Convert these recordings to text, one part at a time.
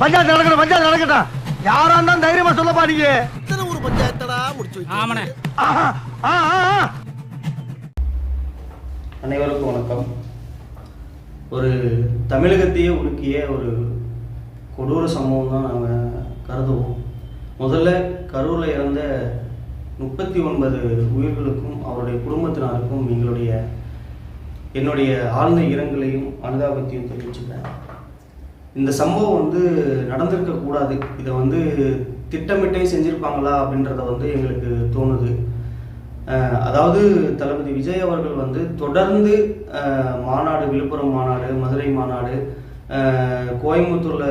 பஞ்சாயத்து நடக்கணும் பஞ்சாயத்து நடக்கட்டும். யாரா இருந்தாலும் தைரியமா சொல்லப்பா நீங்க எத்தனை ஒரு பஞ்சாயத்தடா முடிச்சு ஆமாண்ணே. அனைவருக்கும் வணக்கம். ஒரு தமிழகத்தையே உலுக்கிய ஒரு கொடூர சம்பவம் தான் நாங்கள் கருதுவோம். முதல்ல கரூரில் இறந்த முப்பத்தி ஒன்பது உயிர்களுக்கும் அவருடைய குடும்பத்தினருக்கும் எங்களுடைய என்னுடைய ஆழ்ந்த இரங்கலையும் அனுதாபத்தையும் தெரிவிச்சுக்கிறேன். இந்த சம்பவம் வந்து நடந்திருக்க கூடாது. இதை வந்து திட்டமிட்டே செஞ்சிருப்பாங்களா அப்படின்றத வந்து எங்களுக்கு தோணுது. அதாவது தளபதி விஜய் அவர்கள் வந்து தொடர்ந்து மாநாடு விழுப்புரம் மாநாடு மதுரை மாநாடு கோயம்புத்தூரில்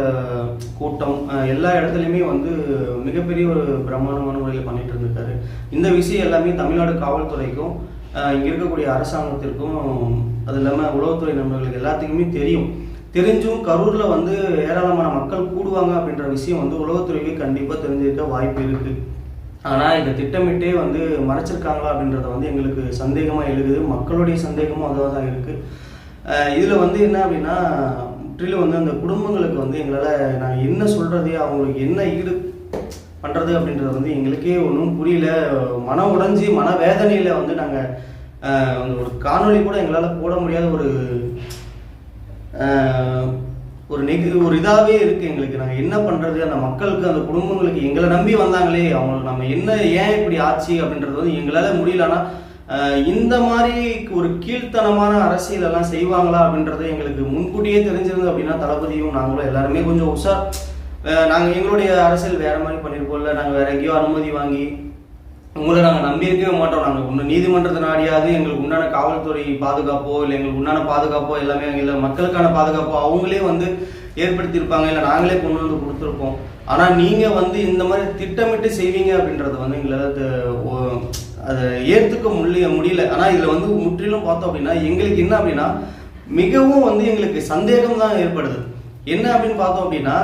கூட்டம் எல்லா இடத்துலையுமே வந்து மிகப்பெரிய ஒரு பிரம்மாண்டமான முறையில் பண்ணிட்டு இருந்திருக்காரு. இந்த விஷயம் எல்லாமே தமிழ்நாடு காவல்துறைக்கும் இங்கே இருக்கக்கூடிய அரசாங்கத்திற்கும் அது இல்லாமல் உளவுத்துறை நண்பர்களுக்கு எல்லாத்துக்குமே தெரியும். தெரிஞ்சும் கரூரில் வந்து ஏராளமான மக்கள் கூடுவாங்க அப்படின்ற விஷயம் வந்து உளவுத்துறைக்கு கண்டிப்பாக தெரிஞ்சிருக்க வாய்ப்பு இருக்குது ஆனால் இதை திட்டமிட்டே வந்து மறைச்சிருக்காங்களா அப்படின்றத வந்து எங்களுக்கு சந்தேகமாக எழுகுது. மக்களுடைய சந்தேகமும் அதுவாக தான் இருக்குது இதில் வந்து என்ன அப்படின்னா முற்றிலும் வந்து அந்த குடும்பங்களுக்கு வந்து எங்களால் நான் என்ன சொல்கிறது அவங்களுக்கு என்ன ஈடு பண்ணுறது அப்படின்றது வந்து எங்களுக்கே ஒன்றும் புரியல. மன உடைஞ்சி மன வேதனையில் வந்து நாங்கள் ஒரு காணொளி கூட எங்களால் போட முடியாத ஒரு ஒரு நெகு ஒரு இதாகவே இருக்குது எங்களுக்கு. நாங்கள் என்ன பண்ணுறது அந்த மக்களுக்கு அந்த குடும்பங்களுக்கு எங்களை நம்பி வந்தாங்களே அவங்களுக்கு நம்ம என்ன ஏன் இப்படி ஆச்சு அப்படின்றது வந்து எங்களால் முடியலன்னா இந்த மாதிரி ஒரு கீழ்த்தனமான அரசியலெல்லாம் செய்வாங்களா அப்படின்றது எங்களுக்கு முன்கூட்டியே தெரிஞ்சிருந்து அப்படின்னா தளபதியும் நாங்களும் எல்லாருமே கொஞ்சம் உஷார் நாங்கள் எங்களுடைய அரசியல் வேற மாதிரி பண்ணியிருப்போம்ல நாங்கள் வேற எங்கேயோ அனுமதி வாங்கி உங்களை நாங்கள் நம்பியிருக்கவே மாட்டோம். நாங்கள் ஒன்று நீதிமன்றத்தை நாடியாவது எங்களுக்கு உண்டான காவல்துறை பாதுகாப்போ இல்லை எங்களுக்கு உண்டான பாதுகாப்போ எல்லாமே இல்லை மக்களுக்கான பாதுகாப்போ அவங்களே வந்து ஏற்படுத்தியிருப்பாங்க இல்லை நாங்களே கொண்டு வந்து கொடுத்துருப்போம். ஆனால் நீங்கள் வந்து இந்த மாதிரி திட்டமிட்டு செய்வீங்க அப்படின்றத வந்து எங்களால் அதை ஏற்றுக்க முடிய முடியல. ஆனால் இதில் வந்து முற்றிலும் பார்த்தோம் அப்படின்னா எங்களுக்கு என்ன அப்படின்னா மிகவும் வந்து எங்களுக்கு சந்தேகம் தான் ஏற்படுது. என்ன அப்படின்னு பார்த்தோம் அப்படின்னா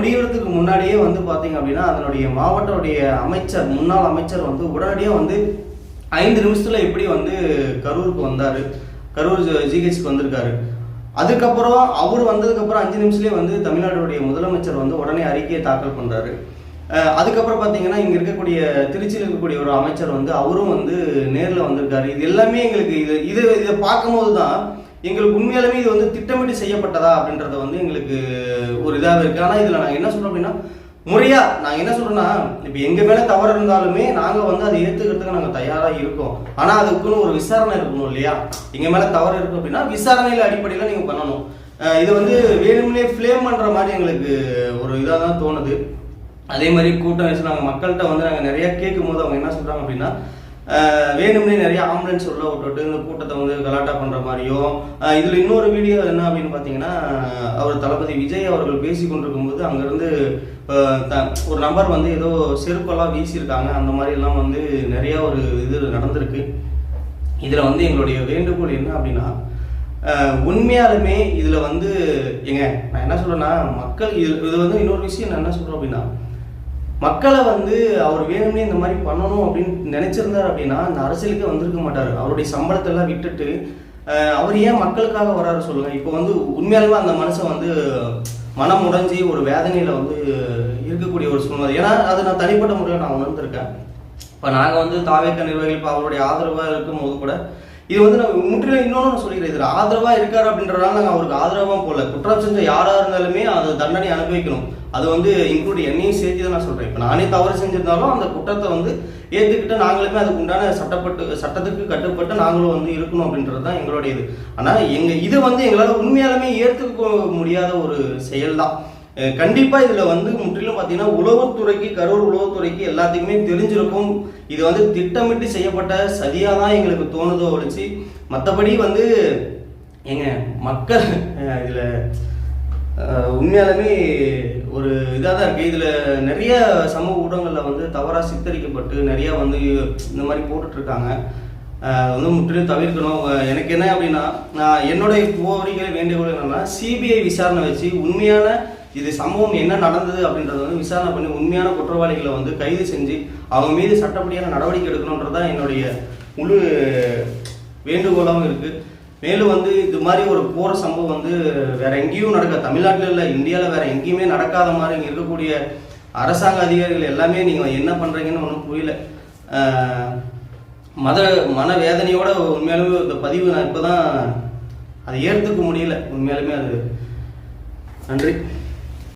ஆஹ், முடியறதுக்கு முன்னாடியே வந்து பார்த்தீங்க அப்படின்னா அதனுடைய மாவட்டத்துடைய அமைச்சர் முன்னாள் அமைச்சர் வந்து உடனடியாக வந்து ஐந்து நிமிஷத்தில் எப்படி வந்து கரூருக்கு வந்தார். கரூர் ஜிஹெச்க்கு வந்திருக்காரு. அதுக்கப்புறம் அவர் வந்ததுக்கப்புறம் அஞ்சு நிமிஷத்துலேயே வந்து தமிழ்நாடுடைய முதலமைச்சர் வந்து உடனே அறிக்கையை தாக்கல் பண்ணுறாரு அதுக்கப்புறம் பார்த்தீங்கன்னா இங்கே இருக்கக்கூடிய திருச்சியில் இருக்கக்கூடிய ஒரு அமைச்சர் வந்து அவரும் வந்து நேரில் வந்திருக்காரு. இது எல்லாமே எங்களுக்கு இது இது இதை பார்க்கும்போது தான் எங்களுக்கு உண்மையாலுமே இது வந்து திட்டமிட்டு செய்யப்பட்டதா அப்படின்றத வந்து எங்களுக்கு ஒரு இதாக இருக்குது ஆனால் இதில் நாங்கள் என்ன சொல்கிறோம் அப்படின்னா முறையா நாங்கள் என்ன சொல்கிறோன்னா இப்போ எங்கள் மேலே தவறு இருந்தாலுமே நாங்கள் வந்து அதை ஏற்றுக்கிறதுக்கு நாங்கள் தயாராக இருக்கோம். ஆனால் அதுக்குன்னு ஒரு விசாரணை இருக்கணும் இல்லையா? எங்கள் மேலே தவறு இருக்கு அப்படின்னா விசாரணையில் அடிப்படையில் நீங்கள் பண்ணணும். இது வந்து வேணும்னே ஃப்ளேம் பண்ணுற மாதிரி எங்களுக்கு ஒரு இதாக தான் தோணுது. அதே மாதிரி கூட்டம் வச்சு நாங்கள் மக்கள்கிட்ட வந்து நாங்கள் நிறைய கேட்கும் போது அவங்க என்ன சொல்கிறாங்க அப்படின்னா வேணும்னே நிறைய ஆம்புலன்ஸ் உள்ள விட்டுட்டு இந்த கூட்டத்தை வந்து கலாட்டா பண்ணுற மாதிரியும் இதில் இன்னொரு வீடியோ என்ன அப்படின்னு பார்த்தீங்கன்னா அவர் தளபதி விஜய் அவர்கள் பேசி கொண்டிருக்கும்போது அங்கேருந்து ஒரு நம்பர் வந்து ஏதோ செருப்பெல்லாம் வீசியிருக்காங்க. அந்த மாதிரி எல்லாம் வந்து நிறைய ஒரு இது நடந்திருக்கு. இதில் வந்து எங்களுடைய வேண்டுகோள் என்ன அப்படின்னா உண்மையாலுமே இதில் வந்து ஏங்க நான் என்ன சொல்றேன்னா மக்கள் இது இது வந்து இன்னொரு விஷயம் நான் என்ன சொல்கிறேன் அப்படின்னா மக்களை வந்து அவர் வேணும்னே இந்த மாதிரி பண்ணணும் அப்படின்னு நினைச்சிருந்தார் அப்படின்னா இந்த அரசியலுக்கு வந்திருக்க மாட்டார். அவருடைய சம்பளத்தெல்லாம் விட்டுட்டு அவர் ஏன் மக்களுக்காக வராரு சொல்லுங்க. இப்போ வந்து உண்மையாலுமே அந்த மனுஷன் வந்து மனம் உடைஞ்சி ஒரு வேதனையில வந்து இருக்கக்கூடிய ஒரு சூழ்நிலை. ஏன்னா அது நான் தனிப்பட்ட முறையில் நான் உணர்ந்திருக்கேன். இப்போ நாங்கள் வந்து தாவேக்க நிர்வாகிகள் இப்போ அவருடைய ஆதரவாக இருக்கும் போது கூட இது வந்து நான் முற்றிலும் இன்னொன்று நான் சொல்லிக்கிறேன். இதில் ஆதரவாக இருக்கார் அப்படின்றனால நாங்கள் அவருக்கு ஆதரவாக போகல குற்றம் செஞ்ச யாராக இருந்தாலுமே அது தண்டனை அனுபவிக்கணும். அது வந்து இன்க்ளூட் என்னையும் சேர்த்து தான் நான் சொல்கிறேன் இப்போ நானே தவறு செஞ்சிருந்தாலும் அந்த குற்றத்தை வந்து ஏற்றுக்கிட்டு நாங்களுமே அதுக்கு உண்டான சட்டப்பட்டு சட்டத்துக்கு கட்டுப்பட்டு நாங்களும் வந்து இருக்கணும் அப்படின்றது தான் எங்களுடைய இது. ஆனால் எங்கள் இது வந்து எங்களால் உண்மையாலுமே ஏற்றுக்க முடியாத ஒரு செயல் தான் கண்டிப்பாக இதில் வந்து முற்றிலும் பார்த்தீங்கன்னா உளவுத்துறைக்கு கரூர் உளவுத்துறைக்கு எல்லாத்துக்குமே தெரிஞ்சிருக்கும். இது வந்து திட்டமிட்டு செய்யப்பட்ட சரியாக தான் எங்களுக்கு தோணுதோ ஒழிச்சு மற்றபடி வந்து எங்க மக்கள் இதில் உண்மையாலுமே ஒரு இதாக தான் இருக்குது இதில் நிறைய சமூக ஊடகங்களில் வந்து தவறாக சித்தரிக்கப்பட்டு நிறையா வந்து இந்த மாதிரி போட்டுட்ருக்காங்க. வந்து முற்றிலும் தவிர்க்கணும். எனக்கு என்ன அப்படின்னா நான் என்னுடைய கோரிக்கை வேண்டுகோள் என்னென்னா சிபிஐ விசாரணை வச்சு உண்மையான இது சம்பவம் என்ன நடந்தது அப்படின்றத வந்து விசாரணை பண்ணி உண்மையான குற்றவாளிகளை வந்து கைது செஞ்சு அவங்க மீது சட்டப்படியான நடவடிக்கை எடுக்கணுன்றது தான் என்னுடைய முழு வேண்டுகோளாகவும் இருக்குது மேலும் வந்து இது மாதிரி ஒரு போற சம்பவம் வந்து வேற எங்கேயும் நடக்க தமிழ்நாட்டில் இல்லை இந்தியாவில் வேற எங்கேயுமே நடக்காத மாதிரி இங்கே இருக்கக்கூடிய அரசாங்க அதிகாரிகள் எல்லாமே நீங்கள் என்ன பண்ணுறீங்கன்னு ஒன்றும் புரியல. மத மன வேதனையோட உண்மையாலுமே இந்த பதிவு நான் இப்போ தான் அதை ஏற்றுக்க முடியல. உண்மையாலுமே அது நன்றி.